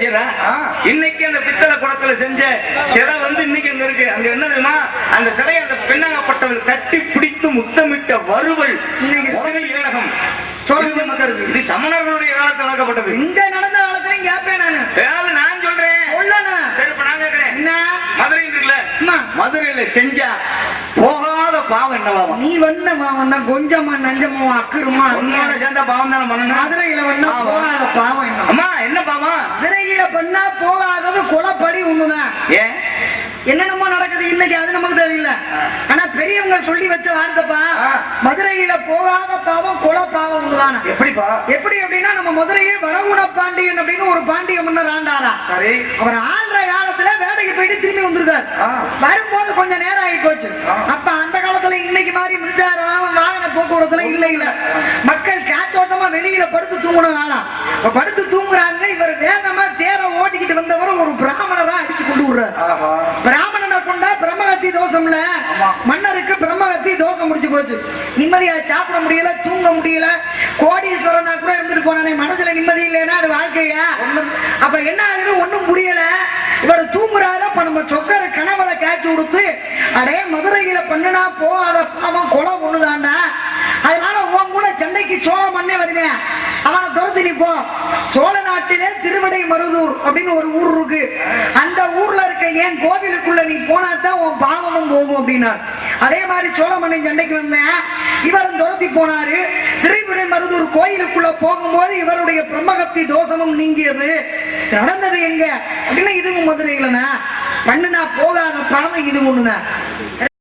செய்யறேன். இன்னைக்கு அந்த பித்தளை குடத்துல செஞ்ச சிலை வந்து இன்னைக்கு அங்க இருக்கு. அங்க என்ன தெரியுமா? அந்த சிலையை அந்த பெண்ணாகப்பட்டவள் கட்டி பிடித்து முத்தமிட்ட வருவல் இன்னைக்கு உறவை ஏழகம் சோழ மக்கள் இது சமணர்களுடைய காலத்தில் நடக்கப்பட்டது இங்க நடந்த காலத்துலயும் கேட்பேன் நானு. நான் சொல்றேன். சரி இப்ப நான் கேட்கிறேன் என்ன? மதுரை இருக்குல்ல? மதுரையில செஞ்சா போகாத பாவம் என்னவாமா நீ வண்ணமா வந்தா கொஞ்சமா நஞ்சமா அக்குருமா உன்னோட சேர்ந்த பாவம் தானே பண்ணணும்? மதுரையில. போகாத பாவம் என்ன? அம்மா என்ன பாவம்? மதுரையில பண்ணா போகாதது குலப்படி ஒண்ணுதான். ஏன்? என்னென்னமோ நடக்குது இன்னைக்கு அது நமக்கு தெரியல. ஆனா பெரியவங்க சொல்லி வச்ச வார்த்தைப்பா. மதுரையில போகாத பாவம் குல பாவம் ஒண்ணுதானா? எப்படிப்பா? எப்படி அப்படின்னா நம்ம மதுரையே வரகுண பாண்டியன் அப்படின்னு ஒரு பாண்டிய மன்னர் ஆண்டாரா? சரி. அவர் ஆள்ற காலத்துல வேலைக்கு போயிட்டு திரும்பி வந்திருக்காரு. வரும்போது கொஞ்சம் நேரம் ஆகி போச்சு. அப்ப அந்த காலத்துல இன்னைக்கு மாதிரி மின்சாரம் வாகன இல்ல மக்கள் காத்தோட்டமா வெளியில படுத்து தூங்கணும் படுத்து தூங்குறாங்க இவர் வேகமா தேர ஓட்டிக்கிட்டு வந்தவர் ஒரு பிராமணரா அடிச்சு கொண்டு விடுறாரு. பிராமணனை கொண்டா பிரம்மகத்தி தோஷம்ல மன்னருக்கு பிரம்மகத்தி தோஷம் முடிச்சு போச்சு. நிம்மதியா சாப்பிட முடியல தூங்க முடியல. கோடீஸ்வரனா கூட இருந்துட்டு போனானே மனசுல நிம்மதி இல்லைன்னா அது வாழ்க்கையா? அப்ப என்ன ஆகுது? ஒண்ணும் புரியல. இவர் தூங்குறாரு அப்ப நம்ம சொக்கர கனவுல காய்ச்சி கொடுத்து அடே மதுரையில பண்ணுனா போகாத பாவம் கொலை ஒண்ணுதாண்டா அதனால உன் கூட சண்டைக்கு சோழ மண்ணே வருவேன் அவனை துரத்து நீ போ. சோழ நாட்டிலே திருவிடை மருதூர் அப்படின்னு ஒரு ஊர் இருக்கு. அந்த ஊர்ல இருக்க ஏன் கோவிலுக்குள்ள நீ போனா தான் உன் பாவமும் போகும் அப்படின்னார். அதே மாதிரி சோழமண்ணை சண்டைக்கு வந்தேன். இவரும் துரத்தி போனாரு. திருவிடை மருதூர் கோயிலுக்குள்ள போகும்போது இவருடைய பிரம்மகத்தி தோஷமும் நீங்கியது. நடந்தது எங்க? அப்படின்னா இதுவும் மதுரையிலனா பண்ணுனா போகாத பாவம் இது ஒண்ணுதான்.